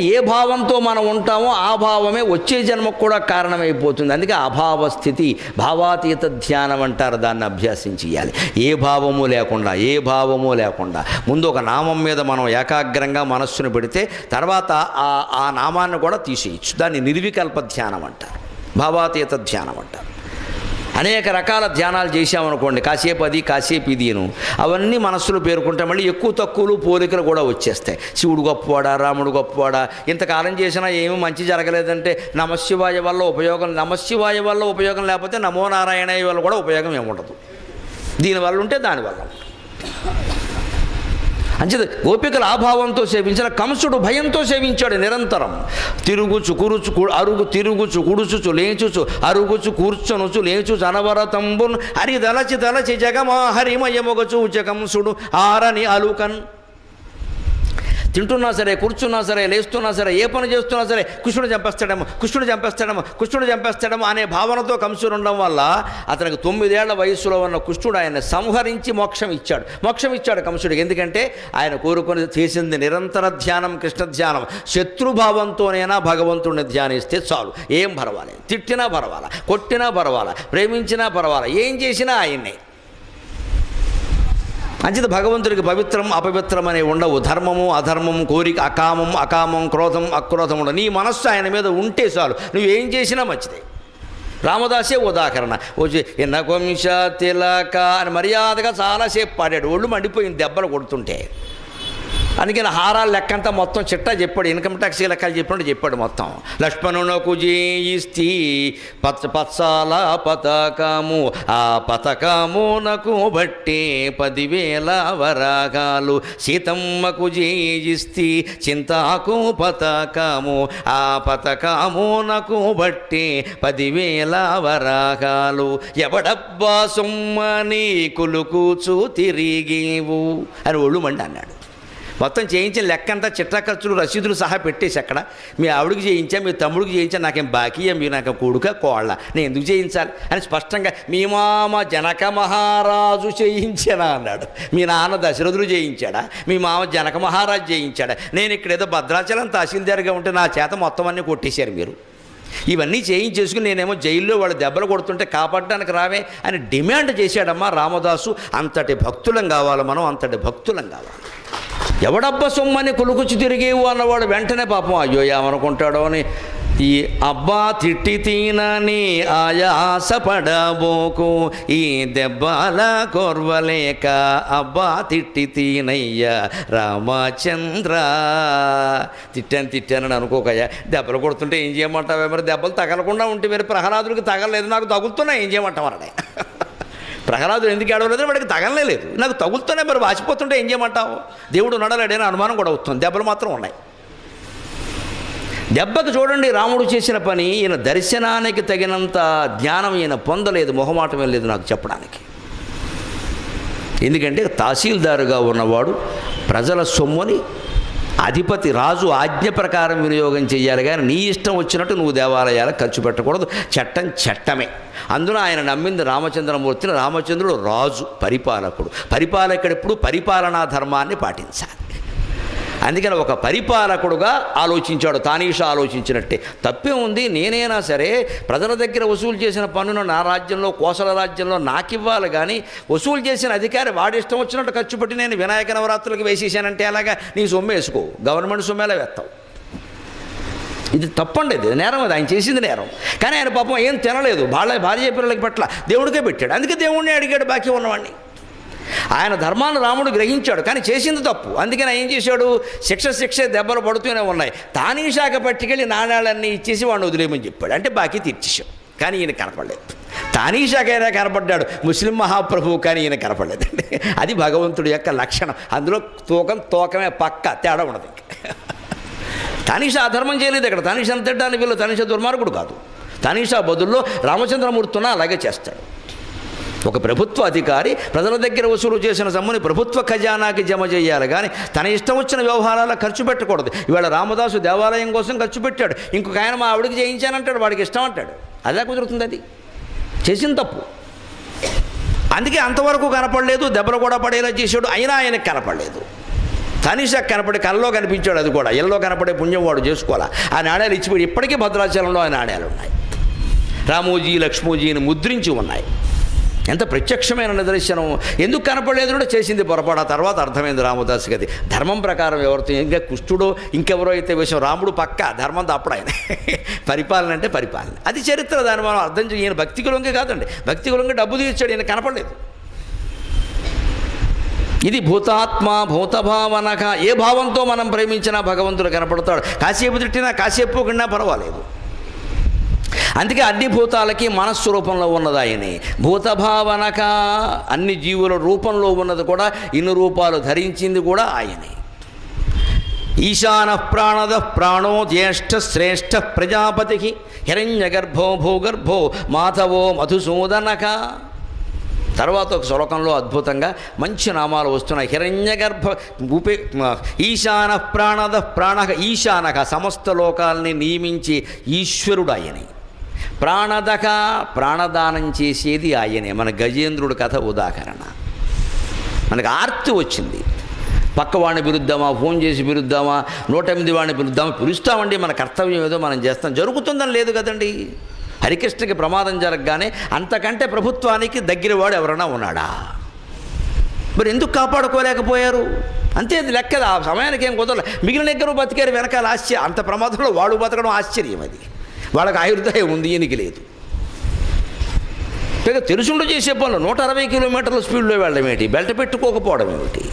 ఏ భావంతో మనం ఉంటామో ఆ భావమే వచ్చే జన్మకు కూడా కారణమైపోతుంది. అందుకే అభావ స్థితి భావాతీత ధ్యానం అంటారు దాన్ని అభ్యాసం చేయాలి ఏ భావము లేకుండా ఏ భావము లేకుండా. ముందు ఒక నామం మీద మనం ఏకాగ్రంగా మనస్సును పెడితే తర్వాత ఆ ఆ నామాన్ని కూడా తీసేయచ్చు. దాన్ని నిర్వికల్ప ధ్యానం అంటారు. భావాతీత ధ్యానం అంటారు. అనేక రకాల ధ్యానాలు చేశామనుకోండి కాసేపు అది కాసేపు ఇదిను అవన్నీ మనస్సులో పేర్కొంటే మళ్ళీ ఎక్కువ తక్కువలు పోలికలు కూడా వచ్చేస్తాయి. శివుడు గొప్పవాడా రాముడు గొప్పవాడా ఇంతకాలం చేసినా ఏమీ మంచి జరగలేదంటే నమశివాయ వల్ల ఉపయోగం నమశివాయ వల్ల ఉపయోగం లేకపోతే నమో నారాయణయ్య వల్ల కూడా ఉపయోగం ఏముండదు. దీనివల్ల ఉంటే దానివల్ల ఉంటుంది. అంచేత గోపికల ఆభావంతో సేవించిన కంసుడు భయంతో సేవించాడు నిరంతరం. తిరుగుచు కురుచు కు- అరుగు తిరుగుచు కుడుచుచు లేచుచు అరుగుచు కూర్చొనుచు లేచుచు అనవరతంబున్ హరి దలచి దలచి జగమా హరిమయమొగచు కంసుడు ఆరని అలుకన్. తింటున్నా సరే కూర్చున్నా సరే లేస్తున్నా సరే ఏ పని చేస్తున్నా సరే కృష్ణుడు చంపేస్తాడేమో కృష్ణుడు చంపేస్తాడేమో కృష్ణుడు చంపేస్తాడేమో అనే భావనతో కంసుడు ఉండడం వల్ల అతనికి తొమ్మిదేళ్ళ వయస్సులో ఉన్న కృష్ణుడు ఆయన సంహరించి మోక్షం ఇచ్చాడు. మోక్షం ఇచ్చాడు కంసుడికి. ఎందుకంటే ఆయన కోరుకొని చేసింది నిరంతర ధ్యానం కృష్ణ ధ్యానం. శత్రుభావంతోనైనా భగవంతుడిని ధ్యానిస్తే చాలు. ఏం పర్వాలేదు. తిట్టినా పర్వాలా కొట్టినా పర్వాలా ప్రేమించినా పర్వాలా ఏం చేసినా ఆయన్నే. అంచేత భగవంతుడికి పవిత్రం అపవిత్రం అనే ఉండవు. ధర్మము అధర్మం కోరిక అకామం అకామం క్రోధం అక్రోధం ఉండవు. నీ మనస్సు ఆయన మీద ఉంటే చాలు. నువ్వు ఏం చేసినా మంచిదే. రామదాసే ఉదాహరణ. వచ్చి ఎన్న తిలక అని మర్యాదగా చాలాసేపు పాడాడు. ఒళ్ళు మండిపోయింది దెబ్బలు కొడుతుంటే. అందుకని హారాల లెక్కంతా మొత్తం చిట్టా చెప్పాడు ఇన్కమ్ ట్యాక్స్ లెక్కలు చెప్పినట్టు చెప్పాడు మొత్తం. లక్ష్మణునకు జేయిస్తి పచ్చ పచ్చాల పతకము ఆ పతకమునకు బట్టి పదివేల వరాగాలు. సీతమ్మకు జీజిస్తీ చింతాకు పతకము ఆ పతకమునకు బట్టి పదివేల వరాగాలు. ఎవడబ్బా సొమ్మని కులుకూచు తిరిగేవు అని ఒళ్ళు మండి అన్నాడు. మొత్తం చేయించిన లెక్కంతా చిట్ట ఖర్చులు రసీదులు సహా పెట్టేసి అక్కడ. మీ ఆవిడికి చేయించా మీ తమ్ముడికి చేయించా నాకేం బాకీయా మీరు నాకు కొడుక కోళ్ళ? నేను ఎందుకు చేయించాలి? అని స్పష్టంగా మీ మామ జనక మహారాజు చేయించానా? అన్నాడు. మీ నాన్న దశరథుడు చేయించాడా? మీ మామ జనక మహారాజు చేయించాడా? నేను ఇక్కడ ఏదో భద్రాచలం తహసీల్దార్గా ఉంటే నా చేత మొత్తం అన్నీ కొట్టేశారు మీరు. ఇవన్నీ చేయించేసుకుని నేనేమో జైల్లో వాళ్ళు దెబ్బలు కొడుతుంటే కాపాడడానికి రావే అని డిమాండ్ చేశాడమ్మా రామదాసు. అంతటి భక్తులం కావాలి మనం అంతటి భక్తులం కావాలి. ఎవడబ్బ సొమ్మని కొలుకుచి తిరిగేవు అన్నవాడు వెంటనే పాపం అయ్యో ఏమనుకుంటాడో అని ఈ అబ్బా తిట్టి తీనని ఆయాసపడబోకు ఈ దెబ్బల కొర్వలేక అబ్బా తిట్టి తీనయ్యా రామచంద్ర. తిట్టాను తిట్టానని అనుకోకయ్యా. దెబ్బలు కొడుతుంటే ఏం చేయమంటావే మరి? దెబ్బలు తగలకుండా ఉంటే మరి ప్రహ్లాదుడికి తగలలేదు నాకు తగులుతున్నాయి ఏం చేయమంటామన్నాడే ప్రహ్లాదుడు ఎందుకు ఏడవలేదు? వాడికి లేదు. నాకు తగులుతూనే మరి వాచిపోతుంటే ఏం చేయమంటావు? దేవుడు నడలేడని అనుమానం కూడా అవుతుంది. దెబ్బలు మాత్రం ఉన్నాయి. దెబ్బకు చూడండి రాముడు చేసిన పని ఈయన దర్శనానికి తగినంత జ్ఞానం ఈయన పొందలేదు మొహమాటమే లేదు నాకు చెప్పడానికి. ఎందుకంటే తహసీల్దారుగా ఉన్నవాడు ప్రజల సొమ్ముని అధిపతి రాజు ఆజ్ఞ ప్రకారం వినియోగం చేయాలి కానీ నీ ఇష్టం వచ్చినట్టు నువ్వు దేవాలయాలకు ఖర్చు పెట్టకూడదు. చట్టం చట్టమే. అందున ఆయన నమ్మింది రామచంద్రమూర్తిని. రామచంద్రుడు రాజు పరిపాలకుడు. పరిపాలకుడు ఎప్పుడు పరిపాలనా ధర్మాన్ని పాటించాలి. అందుకని ఒక పరిపాలకుడుగా ఆలోచించాడు. తానీష ఆలోచించినట్టే. తప్పే ఉంది నేనైనా సరే ప్రజల దగ్గర వసూలు చేసిన పన్నును నా రాజ్యంలో కోసల రాజ్యంలో నాకివ్వాలి కానీ వసూలు చేసిన అధికారి వాడి ఇష్టం వచ్చినట్టు ఖర్చు పెట్టి నేను వినాయక నవరాత్రులకు వేసేసానంటే అలాగా నీ సొమ్ము వేసుకో. గవర్నమెంట్ సొమ్మేలా వేస్తావు. ఇది తప్పండి ఇది నేరం అది. ఆయన చేసింది నేరం. కానీ ఆయన పాపం ఏం తినలేదు. వాళ్ళ భార్య పిల్లలకి పట్ల దేవుడికే పెట్టాడు. అందుకే దేవుడిని అడిగాడు బాకీ ఉన్నవాడిని ఆయన ధర్మాన్ని రాముడు గ్రహించాడు కానీ చేసింది తప్పు. అందుకని ఏం చేశాడు? శిక్ష శిక్ష దెబ్బలు పడుతూనే ఉన్నాయి. తానీశాఖ పట్టుకెళ్ళి నాణ్యాలన్నీ ఇచ్చేసి వాడిని వదిలేయమని చెప్పాడు. అంటే బాకీ తీర్చేశాం కానీ ఈయన కనపడలేదు. తానీశాఖ అయినా కనపడ్డాడు. ముస్లిం మహాప్రభువు కానీ ఈయన కనపడలేదండి. అది భగవంతుడి యొక్క లక్షణం. అందులో తూకం తూకమే పక్క తేడా ఉండదు ఇంకా. తానీషా అధర్మం చేయలేదు ఇక్కడ. తానీషా తిట్టడానికి వీళ్ళు. తానీషా దుర్మార్గుడు కాదు. తానీషా బదుల్లో రామచంద్రమూర్తిన అలాగే చేస్తాడు. ఒక ప్రభుత్వ అధికారి ప్రజల దగ్గర వసూలు చేసిన సమ్ముని ప్రభుత్వ ఖజానాకి జమ చేయాలి. కానీ తన ఇష్టం వచ్చిన వ్యవహారాల ఖర్చు పెట్టకూడదు. ఇవాళ రామదాసు దేవాలయం కోసం ఖర్చు పెట్టాడు. ఇంకొక ఆయన మా ఆవిడకి చేయించానంటాడు. వాడికి ఇష్టం అంటాడు. అదే కుదురుతుంది అది. చేసిన తప్పు. అందుకే అంతవరకు కనపడలేదు. దెబ్బలు కూడా పడేలా చేశాడు. అయినా ఆయనకు కనపడలేదు. తనిషా కనపడే కళ్ళలో కనిపించాడు అది కూడా. ఇళ్ళలో కనపడే పుణ్యం వాడు చేసుకోవాలా? ఆ నాణ్యాలు ఇచ్చిపోయి ఇప్పటికీ భద్రాచలంలో ఆ నాణ్యాలు ఉన్నాయి. రామోజీ లక్ష్మోజీని ముద్రించి ఉన్నాయి. ఎంత ప్రత్యక్షమైన నిదర్శనం. ఎందుకు కనపడలేదు కూడా చేసింది పొరపాటు. ఆ తర్వాత అర్థమైంది రామదాస్ గది. ధర్మం ప్రకారం ఎవరితో ఇంకా కుష్ఠుడో ఇంకెవరో అయితే విషయం రాముడు పక్క. ధర్మం తప్పడాయన పరిపాలన అంటే పరిపాలన. అది చరిత్ర దాన్ని మనం అర్థం చేయ ఈయన భక్తి కులంగా కాదండి. భక్తి కులంగా డబ్బు తీర్చాడు ఈయన కనపడలేదు. ఇది భూతాత్మ భూతభావనక. ఏ భావంతో మనం ప్రేమించినా భగవంతుడు కనపడతాడు. కాసేపు తిట్టినా కాసేపు కన్నా పర్వాలేదు. అందుకే అన్ని భూతాలకి మనస్సు రూపంలో ఉన్నది ఆయనే. భూతభావనక అన్ని జీవుల రూపంలో ఉన్నది కూడా ఇన్ని రూపాలు ధరించింది కూడా ఆయనే. ఈశాన ప్రాణద ప్రాణో జ్యేష్ఠ శ్రేష్ఠ ప్రజాపతికి హిరణ్యగర్భో భూగర్భో మాధవో మధుసూదనక. తర్వాత ఒక శ్లోకంలో అద్భుతంగా మంచి నామాలు వస్తున్నాయి. హిరణ్యగర్భ ఉపే ఈశాన ప్రాణద ప్రాణ ఈశానక సమస్త లోకాల్ని నియమించి ఈశ్వరుడు ఆయనే. ప్రాణదక ప్రాణదానం చేసేది ఆయనే. మన గజేంద్రుడి కథ ఉదాహరణ. మనకు ఆర్తి వచ్చింది. పక్కవాడిని పిలుద్దామా ఫోన్ చేసి పిలుద్దామా నూట ఎనిమిది వాడిని పిలుద్దామా పిలుస్తామండి మన కర్తవ్యం ఏదో మనం చేస్తాం. జరుగుతుందని లేదు కదండి. హరికృష్ణకి ప్రమాదం జరగగానే అంతకంటే ప్రభుత్వానికి దగ్గరవాడు ఎవరైనా ఉన్నాడా? మరి ఎందుకు కాపాడుకోలేకపోయారు? అంతే అది లెక్క. ఆ సమయానికి ఏం కుదరలేదు మిగిలిన దగ్గర బతికారు వెనకాల ఆశ్చర్యం. అంత ప్రమాదంలో వాడు బతకడం ఆశ్చర్యం అది. వాళ్ళకి ఆయుర్దాయం ఉంది ఈయనకి లేదు. పైగా తెలుసుండు చేసే పనులు నూట అరవై కిలోమీటర్ల స్పీడ్లో వెళ్ళడం ఏంటి? బెల్ట్ పెట్టుకోకపోవడం ఏమిటి?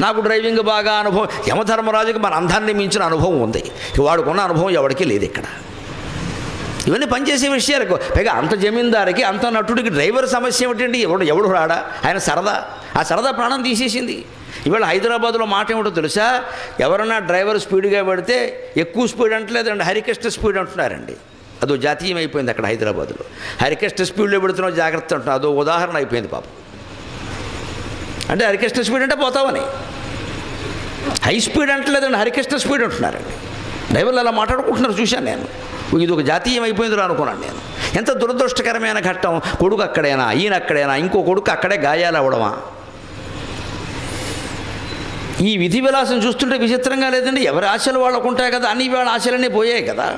నాకు డ్రైవింగ్ బాగా అనుభవం యమధర్మరాజుకి మన అందాన్ని మించిన అనుభవం ఉంది. వాడుకున్న అనుభవం ఎవరికీ లేదు ఇక్కడ. ఇవన్నీ పనిచేసే విషయాలకు పైగా అంత జమీందారికి అంత నటుడికి డ్రైవర్ సమస్య ఏమిటండి? ఎవడు ఎవడు రాడా? ఆయన సరదా. ఆ సరదా ప్రాణం తీసేసింది. ఇవాళ హైదరాబాద్లో మాట ఏమిటో తెలుసా? ఎవరన్నా డ్రైవర్ స్పీడ్గా పెడితే ఎక్కువ స్పీడ్ అంటలేదండి. హరికృష్ణ స్పీడ్ అంటున్నారండి. అదో జాతీయం అయిపోయింది అక్కడ హైదరాబాద్లో. హరికృష్ణ స్పీడ్లో పెడుతున్నావు జాగ్రత్త అంటున్నా అదో ఉదాహరణ అయిపోయింది పాపం. అంటే హరికృష్ణ స్పీడ్ అంటే పోతామని హై స్పీడ్ అంటలేదండి. హరికృష్ణ స్పీడ్ అంటున్నారండి. డ్రైవర్లు అలా మాట్లాడుకుంటున్నారు చూశాను నేను. ఇది ఒక జాతీయం అయిపోయిందిరా అనుకున్నాను నేను. ఎంత దురదృష్టకరమైన ఘట్టం. కొడుకు అక్కడేనా ఈయన అక్కడైనా ఇంకో కొడుకు అక్కడే గాయాలు అవడమా ఈ విధి విలాసం చూస్తుంటే విచిత్రంగా లేదండి? ఎవరి ఆశలు వాళ్ళకు ఉంటాయి కదా అన్ని వాళ్ళ ఆశలన్నీ పోయాయి కదా.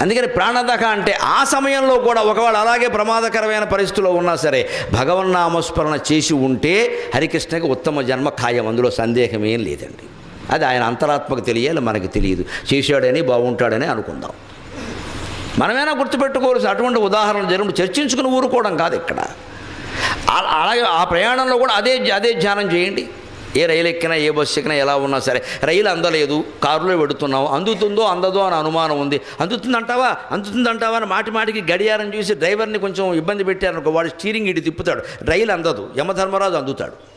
అందుకని ప్రాణదక అంటే ఆ సమయంలో కూడా ఒకవేళ అలాగే ప్రమాదకరమైన పరిస్థితిలో ఉన్నా సరే భగవన్నామస్మరణ చేసి ఉంటే హరికృష్ణకి ఉత్తమ జన్మ ఖాయం అందులో సందేహం ఏం లేదండి. అది ఆయన అంతరాత్మకు తెలియాలి మనకి తెలియదు. చేశాడని బాగుంటాడని అనుకుందాం. మనమైనా గుర్తుపెట్టుకోవాల్సి అటువంటి ఉదాహరణ జరుగుతుంది చర్చించుకుని ఊరుకోవడం కాదు ఇక్కడ. అలాగే ఆ ప్రయాణంలో కూడా అదే అదే ధ్యానం చేయండి. ఏ రైలు ఎక్కినా ఏ బస్సు ఎక్కినా ఎలా ఉన్నా సరే. రైలు అందలేదు కారులో పెడుతున్నావు అందుతుందో అందదో అని అనుమానం ఉంది. అందుతుందంటావా? అందుతుందంటావా అని మాటి మాటికి గడియారం చూసి డ్రైవర్ని కొంచెం ఇబ్బంది పెట్టారనుకో వాడు స్టీరింగ్ ఇటు తిప్పుతాడు. రైలు అందదు యమధర్మరాజు అందుతాడు.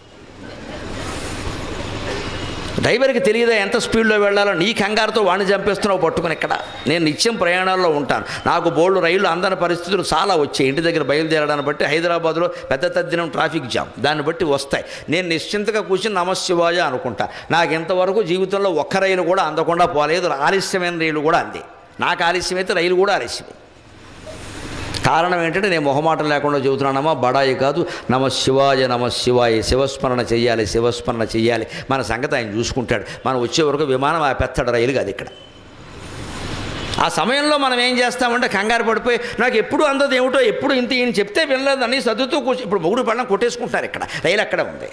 డ్రైవర్కి తెలియదా ఎంత స్పీడ్లో వెళ్ళాలో? నీ కంగారుతో వాడిని చంపేస్తున్నావు పట్టుకుని ఇక్కడ. నేను నిత్యం ప్రయాణాల్లో ఉంటాను. నాకు బోర్డు రైళ్ళు అందని పరిస్థితులు చాలా వచ్చాయి. ఇంటి దగ్గర బయలుదేరడాన్ని బట్టి హైదరాబాద్లో పెద్ద తద్దినం ట్రాఫిక్ జామ్. దాన్ని బట్టి వస్తాయి. నేను నిశ్చింతగా కూర్చుని నమశివాయ అనుకుంటా. నాకు ఇంతవరకు జీవితంలో ఒక్క రైలు కూడా అందకుండా పోలేదు. ఆలస్యమైన రైలు కూడా అంది. నాకు ఆలస్యమైతే రైలు కూడా ఆలస్యమే కారణం ఏంటంటే నేను మొహమాటం లేకుండా చెబుతున్నానమ్మా బడాయి కాదు. నమ శివాయ నమ శివాయ శివస్మరణ చెయ్యాలి శివస్మరణ చెయ్యాలి. మన సంగతి ఆయన చూసుకుంటాడు. మనం వచ్చే వరకు విమానం ఆ పెత్తడు రైలు కాదు ఇక్కడ. ఆ సమయంలో మనం ఏం చేస్తామంటే కంగారు పడిపోయి నాకు ఎప్పుడు అందదు ఏమిటో ఎప్పుడు ఇంత ఈయన చెప్తే వినలేదని సర్దుతూ కూర్చో ఇప్పుడు మొగుడు పడడం కొట్టేసుకుంటారు ఇక్కడ. రైలు అక్కడ ఉంది.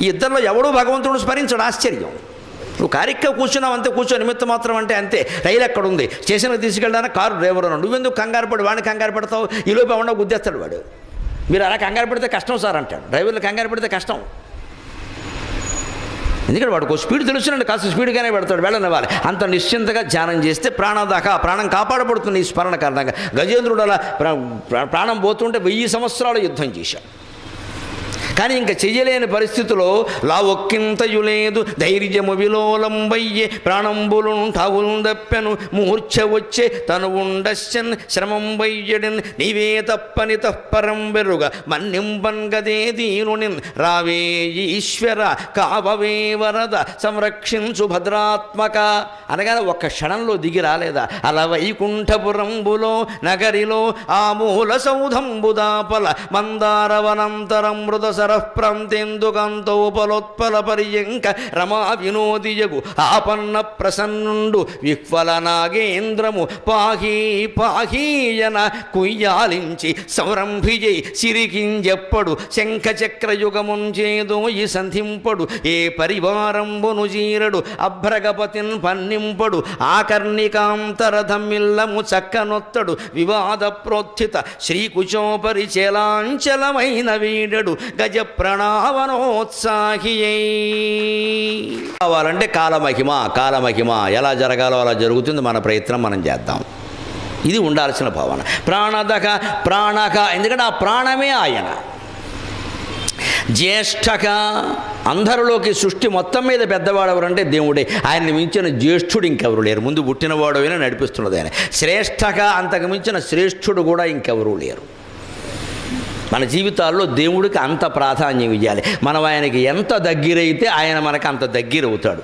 ఈ ఇద్దరిలో ఎవడూ భగవంతుడు స్మరించడు ఆశ్చర్యం. నువ్వు కారిక్క కూర్చున్నావు అంతే కూర్చో. నిమిత్తం మాత్రం అంటే అంతే. రైలు ఎక్కడ ఉంది స్టేషన్కి తీసుకెళ్ళడానికి కారు డ్రైవర్ నువ్వు నువ్వెందుకు కంగారు పడి? వాడిని కంగారు పెడతావు? ఈ లోపే ఏమన్నా గుద్దేస్తాడు వాడు. మీరు అలా కంగారు పెడితే కష్టం సార్ అంటాడు. డ్రైవర్లు కంగారు పెడితే కష్టం. ఎందుకంటే వాడికి స్పీడ్ తెలుసునండి. కాస్త స్పీడ్గానే పెడతాడు. వెళ్ళనివ్వాలి అంత నిశ్చింతగా ధ్యానం చేస్తే ప్రాణదాకా ప్రాణం కాపాడబడుతుంది ఈ స్మరణ కారణంగా. గజేంద్రుడు అలా ప్రా- ప్రాణం పోతుంటే వెయ్యి సంవత్సరాలు యుద్ధం చేశాడు. కానీ ఇంకా చెయ్యలేని పరిస్థితిలో లావొక్కింతయు లేదు. ధైర్యము విలోలంబయ్యే ప్రాణంబులు ఠావులు దప్పెను మూర్ఛ వచ్చే తను ఉండశ్చన్ శ్రమం వయ్యడిన్ నీవే తప్పని తప్పరం వెరుగ. మన్నింపన్ గదే దీనునిన్ రావే ఈశ్వర కావవే వరద. సంరక్షించు భద్రాత్మక. అనగానే ఒక్క క్షణంలో దిగి రాలేదా? అల వైకుంఠపురంబులో నగరిలో ఆ మూల సౌధంబుదాపల మందారవనంతరం మృదసర రమాధర ఉపలోత్పల పర్యంక రమా వినోదియగు ఆపన్న ప్రసన్నుండు విహ్వల నాగేంద్రము పాహీ పాహీయన కుయ్యాలించి సంరంభిజై సిరికింజెప్పడు శంఖ ఈ సంధింపడు ఏ పరివారంబును జీరడు అభ్రగపతిన్ పన్నింపడు ఆకర్ణికాంతరథమిల్లము చక్కనొత్తడు వివాద ప్రోత్థిత శ్రీకుచోపరి చలాంచలమైన వీడడు గజ ప్రణావనోత్సాహి కావాలంటే కాలమహిమ కాలమహిమ. ఎలా జరగాలో అలా జరుగుతుంది మన ప్రయత్నం మనం చేద్దాం. ఇది ఉండాల్సిన భావన. ప్రాణదక ప్రాణక. ఎందుకంటే ఆ ప్రాణమే ఆయన. జ్యేష్ఠక. అందరిలోకి సృష్టి మొత్తం మీద పెద్దవాడు ఎవరంటే దేవుడే. ఆయన్ని మించిన జ్యేష్ఠుడు ఇంకెవరు లేరు. ముందు పుట్టినవాడు అయినా నడిపిస్తున్నది ఆయన. శ్రేష్ఠక అంతకు మించిన శ్రేష్ఠుడు కూడా ఇంకెవరూ లేరు. మన జీవితాల్లో దేవుడికి అంత ప్రాధాన్యం ఇవ్వాలి మనం ఆయనకి ఎంత దగ్గరైతే ఆయన మనకు అంత దగ్గర అవుతాడు